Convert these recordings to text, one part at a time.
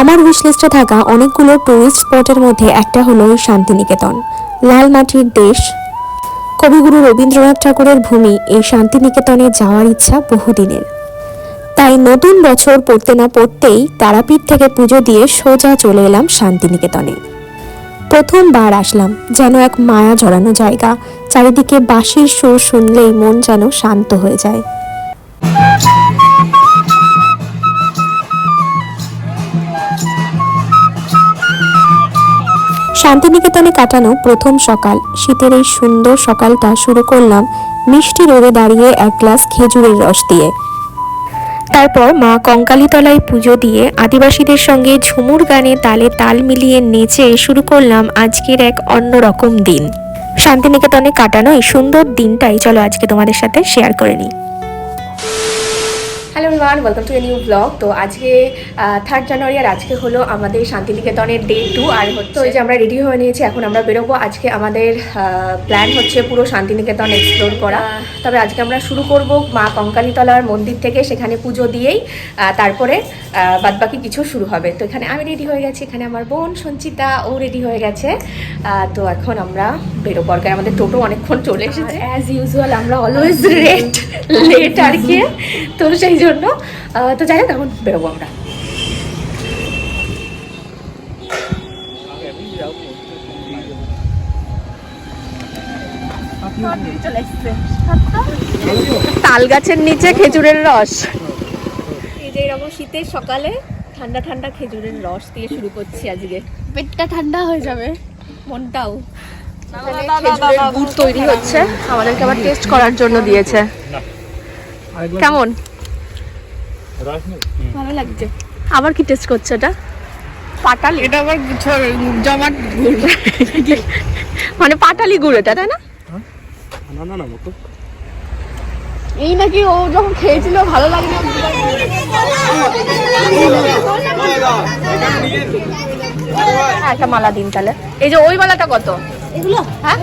আমার উইশলিস্টে থাকা অনেকগুলো টুরিস্ট স্পটের মধ্যে একটা হলো শান্তিনিকেতন লাল মাটির দেশ। কবিগুরু রবীন্দ্রনাথ ঠাকুরের ভূমি এই শান্তিনিকেতনে যাওয়ার ইচ্ছা বহুদিনের। তাই নতুন বছর পড়তে না পড়তেই তারাপীঠ থেকে পুজো দিয়ে সোজা চলে এলাম শান্তিনিকেতনে। প্রথমবার আসলাম, যেন এক মায়া জড়ানো জায়গা, চারিদিকে বাঁশির সুর শুনলেই মন যেন শান্ত হয়ে যায়। শান্তিনিকেতনে কাটানো প্রথম সকাল। শীতের এই সুন্দর সকালটা শুরু করলাম মিষ্টি রোদে দাঁড়িয়ে এক গ্লাস খেজুরের রস দিয়ে। তারপর মা কঙ্কালীতলায় পুজো দিয়ে আদিবাসীদের সঙ্গে ঝুমুর গানে তালে তাল মিলিয়ে নেচে শুরু করলাম আজকের এক অন্যরকম দিন। শান্তিনিকেতনে কাটানো এই সুন্দর দিনটাই চলো আজকে তোমাদের সাথে শেয়ার করে নিই। Hello everyone welcome to a new blog তো আজকে থার্ড জানুয়ারি আর আজকে হলো আমাদের শান্তিনিকেতনের ডে টু আর হচ্ছে ওই যে আমরা রেডি হয়ে নিয়েছি এখন আমরা বেরোবো। আজকে আমাদের প্ল্যান হচ্ছে পুরো শান্তিনিকেতন এক্সপ্লোর করা। তবে আজকে আমরা শুরু করব মা কঙ্কালীতলার মন্দির থেকে সেখানে পুজো দিয়েই তারপরে বাদবাকি কিছু শুরু হবে। তো এখানে আমি রেডি হয়ে গেছি এখানে আমার বোন সঞ্চিতা ও রেডি হয়ে গেছে। তো এখন আমরা বেরোবো আর। আমাদের টোটো অনেকক্ষণ চলে এসেছে। অ্যাজ ইউজুয়াল আমরা অলওয়েজ রেট লেট আর কি। তো সেই জন্য তো যাই হোক এখন বেরোবো আমরা। তাল গাছের নিচে খেজুরের রস। এই যে এরকম শীতের সকালে ঠান্ডা ঠান্ডা খেজুরের রস দিয়ে শুরু করছি আজকে। পেটটা ঠান্ডা হয়ে যাবে। মনটাও। খেজুরের গুড় তৈরি হচ্ছে। আমাদেরকে আবার টেস্ট করার জন্য দিয়েছে। কেমন? ভালো লাগছে। আবার কি টেস্ট করছে এটা? পাটালি? এটা আবার জমাট গুড়। মানে পাটালি গুড় এটা তাই না? এই নাকি ও যখন খেয়েছিল ভালো লাগল হ্যাঁ একটা মালা দিন তাহলে। এই যে ওই মালাটা কত? এগুলো? হ্যাঁ?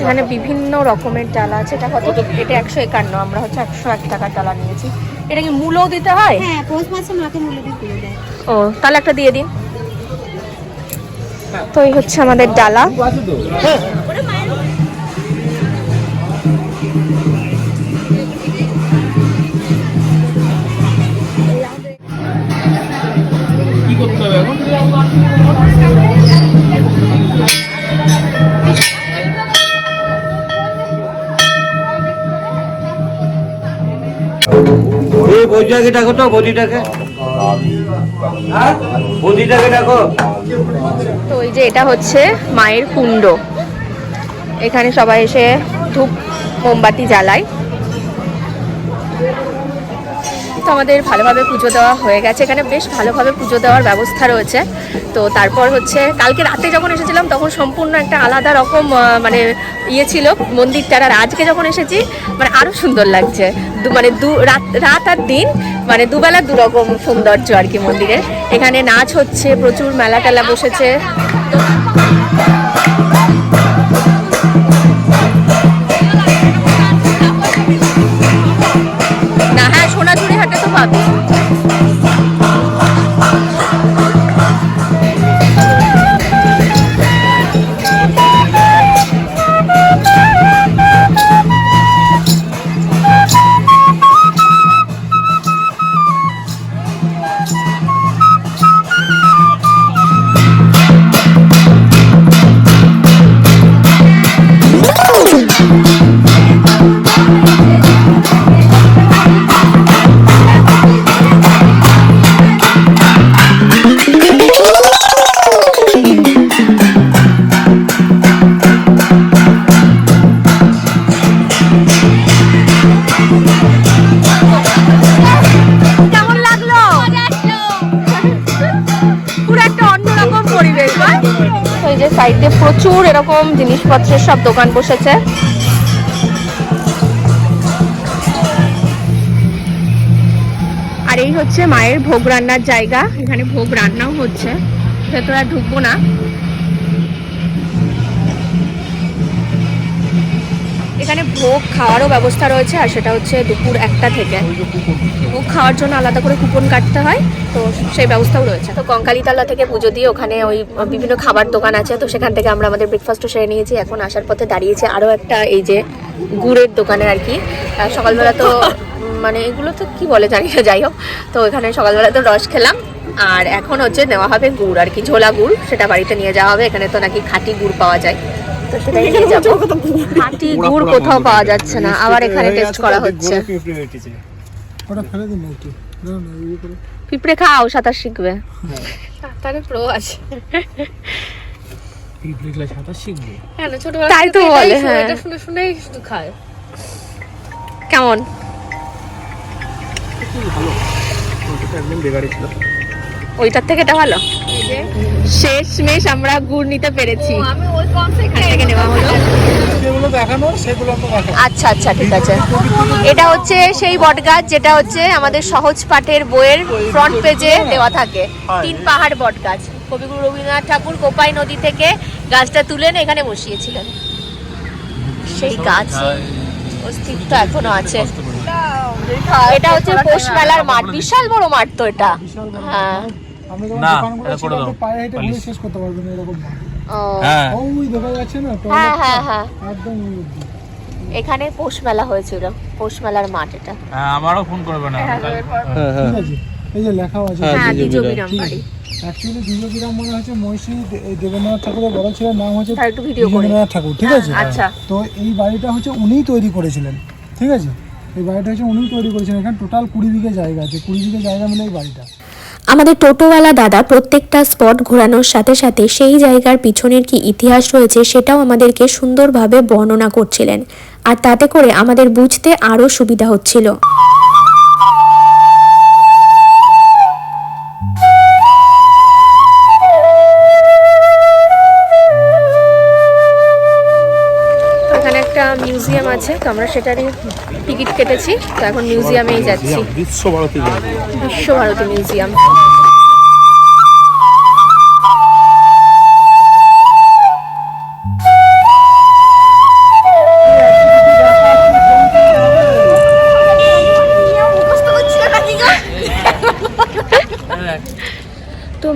এখানে বিভিন্ন রকমের ডালা আছে। এটা কত? এটা একশো একান্ন। আমরা হচ্ছে একশো এক টাকার ডালা নিয়েছি এটা কি মূলও দিতে হয়? হ্যাঁ পৌষ মাসে মাকে মূল্য দিতে ও তাহলে একটা দিয়ে দিন। তো এই হচ্ছে আমাদের ডালা। বইটাকে ডাকো তো, বদিটাকে। বৌদিটাকে বদিটাকে ডাকো। তো এই যে এটা হচ্ছে মায়ের কুণ্ড। এখানে সবাই এসে ধূপ, মোমবাতি জ্বালায়। তো আমাদের ভালোভাবে পুজো দেওয়া হয়ে গেছে। এখানে বেশ ভালোভাবে পুজো দেওয়ার ব্যবস্থা রয়েছে। তো তারপর হচ্ছে, কালকে রাতে যখন এসেছিলাম, তখন সম্পূর্ণ একটা আলাদা রকম মানে ইয়ে ছিল মন্দিরটার। আর আজকে যখন এসেছি মানে আরও সুন্দর লাগছে। মানে দু, রাত রাত আর দিন মানে দুবেলা দুরকম সৌন্দর্য আর কি মন্দিরের। এখানে নাচ হচ্ছে, প্রচুর মেলা টেলা বসেছে। তো সাইডে প্রচুর এরকম জিনিসপত্রের সব দোকান বসেছে। আর এই হচ্ছে মায়ের ভোগ রান্নার জায়গা। এখানে ভোগ রান্নাও হচ্ছে। ভেতরে আর ঢুকবো না। এখানে ভোগ খাওয়ারও ব্যবস্থা রয়েছে, আর সেটা হচ্ছে দুপুর একটা থেকে। ভোগ খাওয়ার জন্য আলাদা করে কুপন কাটতে হয়, তো সেই ব্যবস্থাও রয়েছে। তো কঙ্কালিতলা থেকে পুজো দিয়ে ওখানে ওই বিভিন্ন খাবার দোকান আছে, তো সেখান থেকে আমরা আমাদের ব্রেকফাস্টও সেরে নিয়েছি। এখন আসার পথে দাঁড়িয়েছে আরও একটা এই যে গুড়ের দোকানে আর কি। সকালবেলা তো মানে এগুলো তো কি বলে জানি না, যাই হোক। তো এখানে সকালবেলা তো রস খেলাম, আর এখন হচ্ছে নেওয়া হবে গুড়, আর কি ঝোলা গুড়, সেটা বাড়িতে নিয়ে যাওয়া হবে। এখানে তো নাকি খাঁটি গুড় পাওয়া যায়। তো সেটাই নিয়ে যাব। খাঁটি গুড় কোথাও পাওয়া যাচ্ছে না। আবার এখানে টেস্ট করা হচ্ছে। ওটা ফেলে দিন পিঁপড়ে খাও সাঁতার শিখবে। সাঁতারে প্রো আছে। পিঁপড়েগুলো সাঁতার শিখবে? কেন? ছোটবেলা তাই তো বলে হ্যাঁ। এটা শুনে শুনেই শুধু খায়। কেমন? একদম ছিল। ওইটার থেকে এটা ভালো? শেষ মেশ আমরা গুড় নিতে পেরেছি। আমি ওই কনসেপ্ট এখান থেকে নেওয়া হলো। যেগুলো দেখানো সেগুলো আমরা দেখাবো। আচ্ছা আচ্ছা ঠিক আছে। এটা হচ্ছে সেই বটগাছ যেটা হচ্ছে আমাদের সহজ পাঠের বইয়ের ফ্রন্ট পেজে দেওয়া থাকে। তিন পাহাড় বটগাছ কবিগুরু রবীন্দ্রনাথ ঠাকুর কোপাই নদী থেকে গাছটা তুলে এনে এখানে বসিয়েছিলেন। সেই গাছ অস্তিত্ব এখনও আছে। এটা হচ্ছে পৌষ মেলার মাঠ। বিশাল বড় মাঠ তো এটা। হ্যাঁ। না, এটা করে দাও। পায়ে হেঁটে ঘুরে শেষ করতে পারবেন না এরকম হ্যাঁ। ওই দেখা যাচ্ছে না হ্যাঁ হ্যাঁ হ্যাঁ। একদম এখানে পৌষ মেলা হয়েছিল পৌষ মেলার মাঠ এটা। হ্যাঁ, আমারও ফোন করবে না। ঠিক আছে এই যে লেখাও আছে। হ্যাঁ দ্বিজবিরাম বাড়ি। অ্যাকচুয়ালি দ্বিজবিরাম মনে হচ্ছে মহিষী দেবেন্দ্রনাথ ঠাকুরের বড় ছেলের নাম হচ্ছে দেবেন্দ্রনাথ ঠাকুর ঠিক আছে? আচ্ছা। তো এই বাড়িটা হচ্ছে উনিই তৈরি করেছিলেন ঠিক আছে? এই বাড়িটা হচ্ছে উনিই তৈরি করেছিলেন এখানে টোটাল কুড়ি বিঘে জায়গা আছে কুড়ি বিঘে জায়গা মিলে এই বাড়িটা। আমাদের টোটোওয়ালা দাদা প্রত্যেকটা স্পট ঘোরানোর সাথে সাথে সেই জায়গার পিছনের কি ইতিহাস রয়েছে সেটাও আমাদেরকে সুন্দরভাবে বর্ণনা করছিলেন। আর তাতে করে আমাদের বুঝতে আরও সুবিধা হচ্ছিল। মিউজিয়াম আছে তো আমরা সেটারই টিকিট কেটেছি তো এখন মিউজিয়ামেই যাচ্ছি। বিশ্বভারতী বিশ্বভারতী মিউজিয়াম।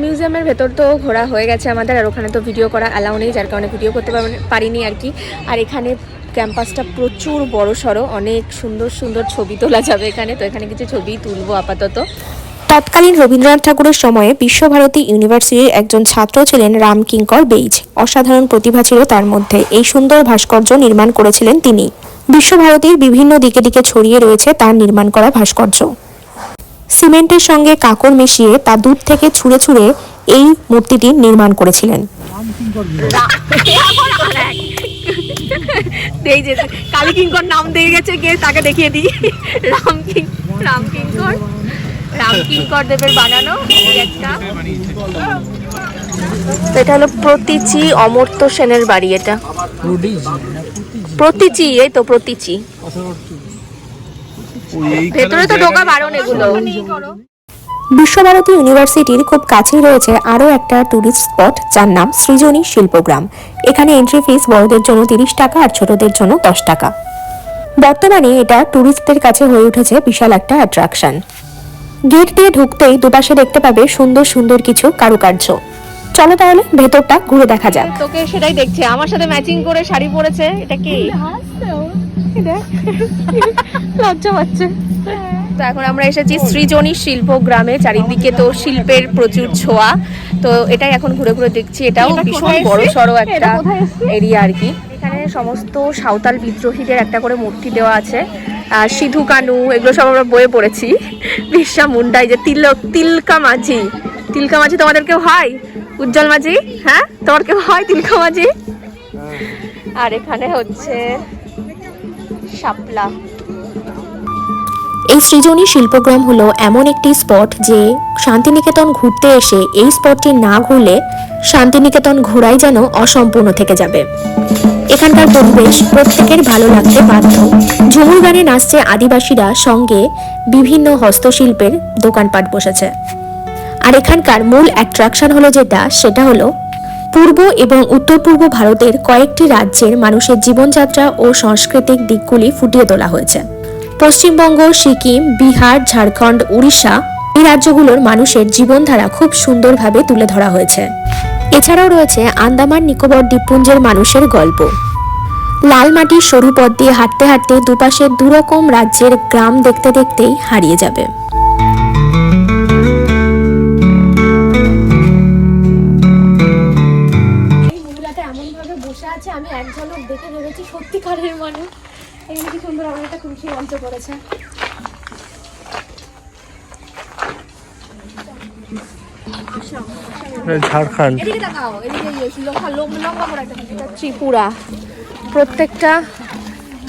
মিউজিয়ামের ভেতর তো ঘোরা হয়ে গেছে আমাদের, আর ওখানে তো ভিডিও করা অ্যালাউ নেই, যার কারণে ভিডিও করতে পারিনি আর কি। আর এখানে ক্যাম্পাসটা প্রচুর বড় সড়ো অনেক সুন্দর সুন্দর ছবি তোলা যাবে এখানে, তো এখানে কিছু ছবি তুলবো আপাতত। তৎকালীন রবীন্দ্রনাথ ঠাকুরের সময়ে বিশ্বভারতী ইউনিভার্সিটির একজন ছাত্র ছিলেন রামকিঙ্কর বেইজ। অসাধারণ প্রতিভা ছিল তার মধ্যে, এই সুন্দর ভাস্কর্য নির্মাণ করেছিলেন তিনি। বিশ্বভারতীর বিভিন্ন দিকে দিকে ছড়িয়ে রয়েছে তার নির্মাণ করা ভাস্কর্য। সিমেন্টের সঙ্গে কাকর মিশিয়ে তা দূর থেকে ছুঁড়ে ছুঁড়ে এই মূর্তিটি নির্মাণ করেছিলেন। রামকিঙ্কর বিহার। এই যে কালী কিঙ্কর নাম দিয়ে গেছে গিয়ে তাকে দেখিয়ে দিই। রাম কিং রাম কিঙ্কর। রাম কিঙ্কর দেবের বানানো একটা। এটা হলো প্রতিচি অমর্ত্য সেনের বাড়ি এটা। প্রতিচি এই তো প্রতিচি। ভেতরে তো ঢোকা বারণ এগুলো। বিশ্বভারতী ইউনিভার্সিটির খুব কাছেই রয়েছে আরও একটা ট্যুরিস্ট স্পট যার নাম সৃজনী শিল্পগ্রাম। এখানে এন্ট্রি ফিস বড়দের জন্য তিরিশ টাকা আর ছোটদের জন্য দশ টাকা। বর্তমানে এটা ট্যুরিস্টদের কাছে হয়ে উঠেছে বিশাল একটা অ্যাট্রাকশন গেট দিয়ে ঢুকতেই দুপাশে দেখতে পাবে সুন্দর সুন্দর কিছু কারুকার্য। চলো তাহলে ভেতরটা ঘুরে দেখা যাক। তোকে সেটাই দেখছে। আমার সাথে ম্যাচিং করে শাড়ি পরেছে। এটা কি? লজ্জা পাচ্ছে। তো এখন আমরা এসেছি সৃজনী শিল্পগ্রামে চারিদিকে তো শিল্পের প্রচুর ছোঁয়া। তো এটাই এখন ঘুরে ঘুরে দেখছি। এটাও ভীষণ বড় সড়ো একটা এরিয়া আর কি। এখানে সমস্ত সাঁওতাল বিদ্রোহীদের একটা করে মূর্তি দেওয়া আছে। আর সিধু কানু এগুলো সব আমরা বয়ে পড়েছি। বিশ্বা মুন্ডাই যে তিলক তিলকা মাঝি। তিলকা মাঝি তোমাদের কেউ হয়? উজ্জ্বল মাঝি? হ্যাঁ? তোমার কেউ হয় তিলকা মাঝি? আর এখানে হচ্ছে শাপলা। এই সৃজনী শিল্পগ্রাম হলো এমন একটি স্পট যে শান্তিনিকেতন ঘুরতে এসে এই স্পটটি না ঘুরলে শান্তিনিকেতন ঘোরাই যেন অসম্পূর্ণ থেকে যাবে। এখানকার পরিবেশ প্রত্যেকের ভালো লাগতে বাধ্য। ঝুমুর গানে নাচছে আদিবাসীরা সঙ্গে বিভিন্ন হস্তশিল্পের দোকানপাট বসেছে। আর এখানকার মূল অ্যাট্রাকশন হলো যেটা, সেটা হলো পূর্ব এবং উত্তর পূর্ব ভারতের কয়েকটি রাজ্যের মানুষের জীবনযাত্রা ও সাংস্কৃতিক দিকগুলি ফুটিয়ে তোলা হয়েছে। পশ্চিমবঙ্গ, সিকিম, বিহার, ঝাড়খণ্ড, উড়িষ্যা এই রাজ্যগুলোর মানুষের জীবনধারা খুব সুন্দরভাবে তুলে ধরা হয়েছে। এছাড়াও রয়েছে আন্দামান নিকোবর দ্বীপপুঞ্জের মানুষের গল্প। লাল মাটির সরু পথ দিয়ে হাঁটতে হাঁটতে দুপাশের দুরকম রাজ্যের গ্রাম দেখতে দেখতেই হারিয়ে যাবে। এখানে কি সুন্দর আমার একটা খুশি মঞ্চ করেছে ঝাড়খণ্ড। ইয়ে একটা ত্রিপুরা। প্রত্যেকটা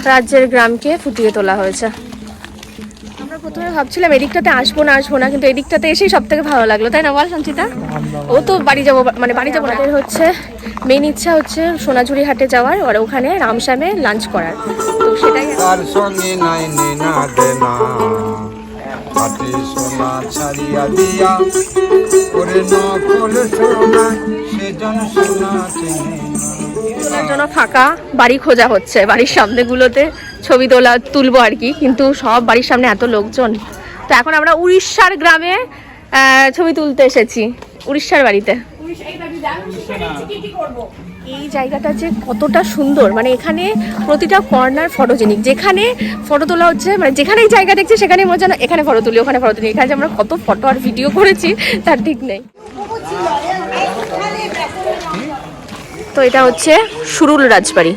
রাজ্যের গ্রামকে ফুটিয়ে তোলা হয়েছে। আমরা প্রথমে ভাবছিলাম এদিকটাতে আসব না আসব না কিন্তু এদিকটাতে এসেই সব থেকে ভালো লাগল। তাই না বল সঞ্চিতা? ও তো বাড়ি যাব মানে বাড়ি যাব না। আমাদের হচ্ছে মেন ইচ্ছা হচ্ছে সোনাঝুরি হাটে যাওয়ার আর ওখানে রামশ্যামে লাঞ্চ করার। তো সেটাই তার সঙ্গে নাই নেনা দেনা। হাতে সোনা ছাড়িয়া দিয়া করে নকল সোনা সেজন সোনা চেনে তোলার জন্য ফাঁকা বাড়ি খোঁজা হচ্ছে। বাড়ির সামনেগুলোতে ছবি তোলা তুলবো আর কি কিন্তু সব বাড়ির সামনে এত লোকজন। তো এখন আমরা উড়িষ্যার গ্রামে ছবি তুলতে এসেছি উড়িষ্যার বাড়িতে। এই জায়গাটা যে কতটা সুন্দর মানে এখানে প্রতিটা কর্নার ফটোজেনিক যেখানে ফটো তোলা হচ্ছে মানে যেখানে এই জায়গা দেখছি সেখানে মজা না এখানে ফটো তুলি ওখানে ফটো তুলি। এখানে যে আমরা কত ফটো আর ভিডিও করেছি তার ঠিক নেই। তো এটা হচ্ছে সুরুল রাজবাড়ি।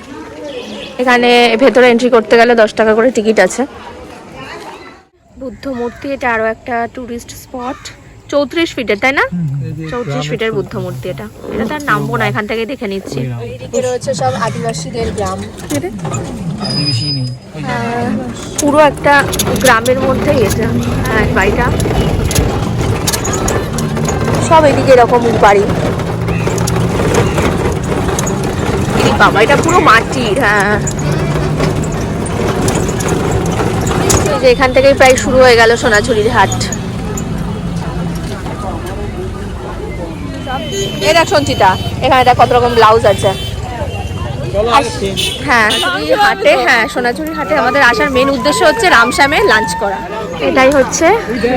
এখানে ভেতরে এন্ট্রি করতে গেলে দশ টাকা করে টিকিট আছে। বুদ্ধ মূর্তি এটা আরও একটা টুরিস্ট স্পট চৌত্রিশ ফিটের তাই না? চৌত্রিশ ফিটের বুদ্ধ মূর্তি এটা। এটা তার নামবো না এখান থেকে দেখে নিচ্ছি। এদিকে রয়েছে সব আদিবাসীদের গ্রাম। নেই। পুরো একটা গ্রামের মধ্যেই এটা। হ্যাঁ বাড়িটা। সব এদিকে এরকম বাড়ি। বাবা এটা পুরো মাটির হ্যাঁ। যে এখান থেকেই প্রায় শুরু হয়ে গেল সোনাঝুরির হাট। দেখ সঞ্চিতা। এখানে দেখ কত রকম ব্লাউজ আছে হ্যাঁ হাটে হ্যাঁ সোনাঝুরি হাটে আমাদের আসার মেন উদ্দেশ্য হচ্ছে রামশ্যামে লাঞ্চ করা। এটাই হচ্ছে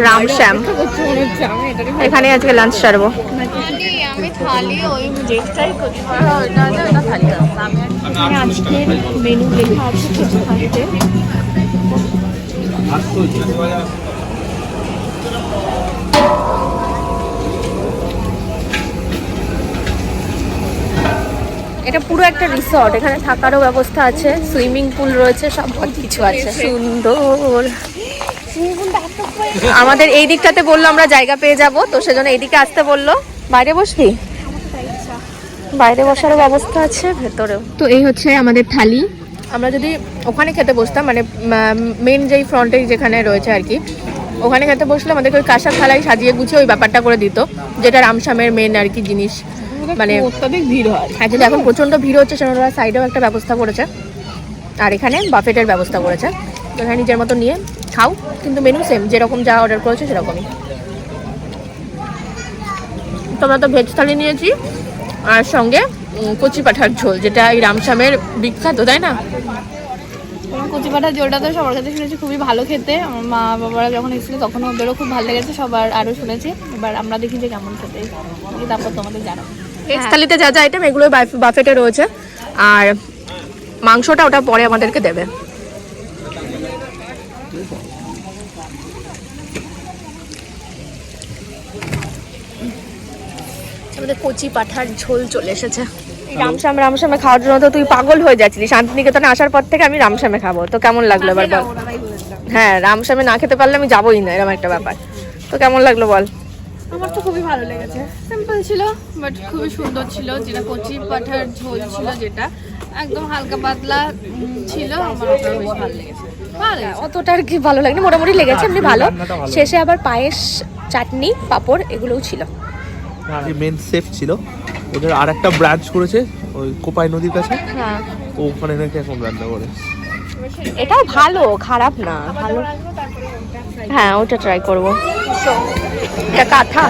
রামশ্যাম। এখানে আজকে লাঞ্চ সারবো। আমি থালি ওই যেটাই করি এখানে আজকে মেনু লেখা আছে কিছু থাকতে এটা পুরো একটা রিসর্ট এখানে থাকারও ব্যবস্থা আছে সুইমিং পুল রয়েছে সব কিছু আছে। সুন্দর। আমাদের এই দিকটাতে বলল আমরা জায়গা পেয়ে যাব তো সেজন্য এইদিকে আসতে বলল। বাইরে বসবি? বাইরে বসারও ব্যবস্থা আছে ভেতরেও। তো এই হচ্ছে আমাদের থালি। আমরা যদি ওখানে খেতে বসতাম মানে মেন যেই ফ্রন্টে যেখানে রয়েছে আর কি ওখানে খেতে বসলে আমাদেরকে ওই কাঁসার থালাই সাজিয়ে গুছিয়ে ওই ব্যাপারটা করে দিত যেটা রামশ্যামের মেন আর কি জিনিস। মানে অত্যাধিক ভিড় হয়। হ্যাঁ কিন্তু এখন প্রচণ্ড ভিড় হচ্ছে সেজন্য ওরা সাইডেও একটা ব্যবস্থা করেছে। আর এখানে বাফেটের ব্যবস্থা করেছে। তো এখানে নিজের মতো নিয়ে খাও কিন্তু মেনু সেম যেরকম যা অর্ডার করেছে সেরকমই। তোমরা তো ভেজ থালি নিয়েছি আর সঙ্গে কচি পাঠার ঝোল যেটা এই রামসামের বিখ্যাত তাই না? কচি পাঠা জোলটা তো সবার কাছে শুনেছি খুবই ভালো খেতে। আমার মা বাবারা যখন এসেছিল তখন ওদেরও খুব ভালো লেগেছে সবার আরও শুনেছি। এবার আমরা দেখি যে কেমন খেতে। তারপর তোমাদের জানাব। ভেজ থালিতে যা যা আইটেম এগুলো বাফেটে রয়েছে। আর মাংসটা ওটা পরে আমাদেরকে দেবে। আমাদের কচি পাঠার ঝোল চলে এসেছে। রামশ্যাম রামশ্যামে খাওয়ার জন্য তো তুই পাগল হয়ে যাচ্ছিলি শান্তিনিকেতনে আসার পর থেকে আমি রামশ্যামে খাব। তো কেমন লাগল এবার বল? হ্যাঁ রামশ্যামে না খেতে পারলে আমি যাবোই না এরকম একটা ব্যাপার। তো কেমন লাগল বল? আমার তো খুবই ভালো লেগেছে। সিম্পল ছিল বাট খুবই সুন্দর ছিল যেটা কচি পাঠার ঝোল ছিল যেটা। একদম হালকা পাতলা ছিল আমার ওটা বেশ ভালো লেগেছে। ভালো অতটা আর কি ভালো লাগেনি মোটামুটি লেগেছে এমনি ভালো। শেষে আবার পায়েস চাটনি পাঁপড় এগুলোও ছিল। মেন সেফ ছিল। ওদের আর একটা ব্রাঞ্চ করেছে ওই কোপাই নদীর কাছে। হ্যাঁ। ও ওখানে নাকি এখন রান্না করে। এটাও ভালো খারাপ না ভালো। হ্যাঁ ওটা ট্রাই করব। এটা কাঁথা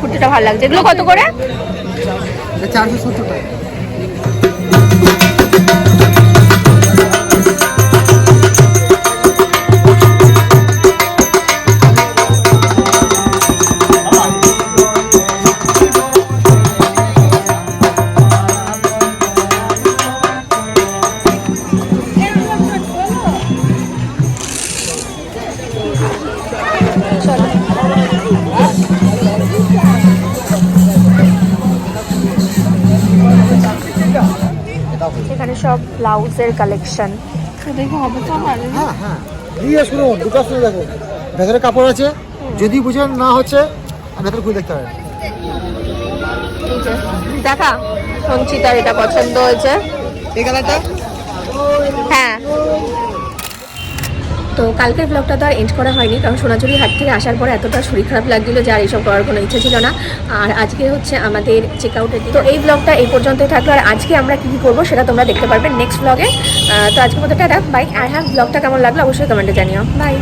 কুর্তিটা ভালো লাগছে। এগুলো কত করে? চারশো সত্তর টাকা। ব্লাউজের কালেকশন দেখো হবে তো হ্যাঁ হ্যাঁ। দিয়ে শুনুন দুটো শুনে দেখো। ভেতরে কাপড় আছে যদি বুঝেন না হচ্ছে ভেতরে খুলে দেখতে হবে দেখা সঞ্চিতার এটা পছন্দ হয়েছে। এই কালারটা? হ্যাঁ। তো কালকের ব্লগটা তো আর এন্ড করা হয়নি, কারণ সোনাঝুরি হাট থেকে আসার পর এতটা শরীর খারাপ লাগছিল যে আর এইসব করার কোনো ইচ্ছে ছিল না। আর আজকে হচ্ছে আমাদের চেক আউটের তো এই ব্লগটা এই পর্যন্তই থাকল। আর আজকে আমরা কী কী করব সেটা তোমরা দেখতে পারবে নেক্সট ব্লগে তো আজকের মতো টাটা। বাই আর হ্যাঁ ব্লগটা কেমন লাগল অবশ্যই কমেন্টে জানিও। বাই